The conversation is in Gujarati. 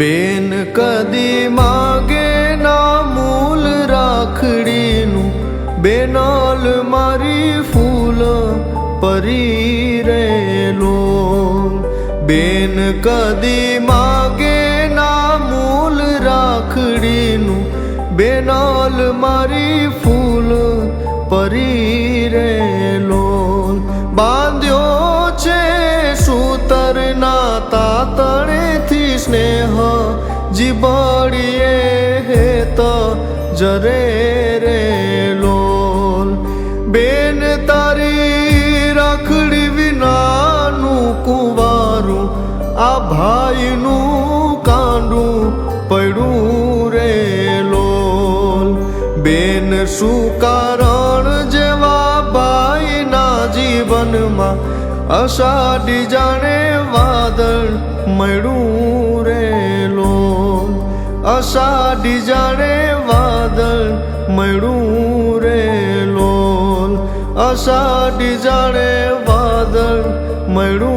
બેન કદી માગે ના મૂલ રાખડીનું. બેનાલ મારી ફૂલ પરી રેલો બેન કદી માગે ના મૂલ રાખડીનું. બેનાલ મારી ફૂલ પરી જીબડીએ હેત જરે રે લોલ. બેન તારી રાખડી વિનાનું કુંવારું, આ ભાઈનું કાંડું પડ્યું રે લોલ. બેન શું કારણ જેવા ભાઈના જીવનમાં અષાઢી જાણે વાદળ મળ્યું અષાઢી જાણે વાદળ મળ્યું રે લોલ. અષાઢી જાણે વાદળ મળ્યું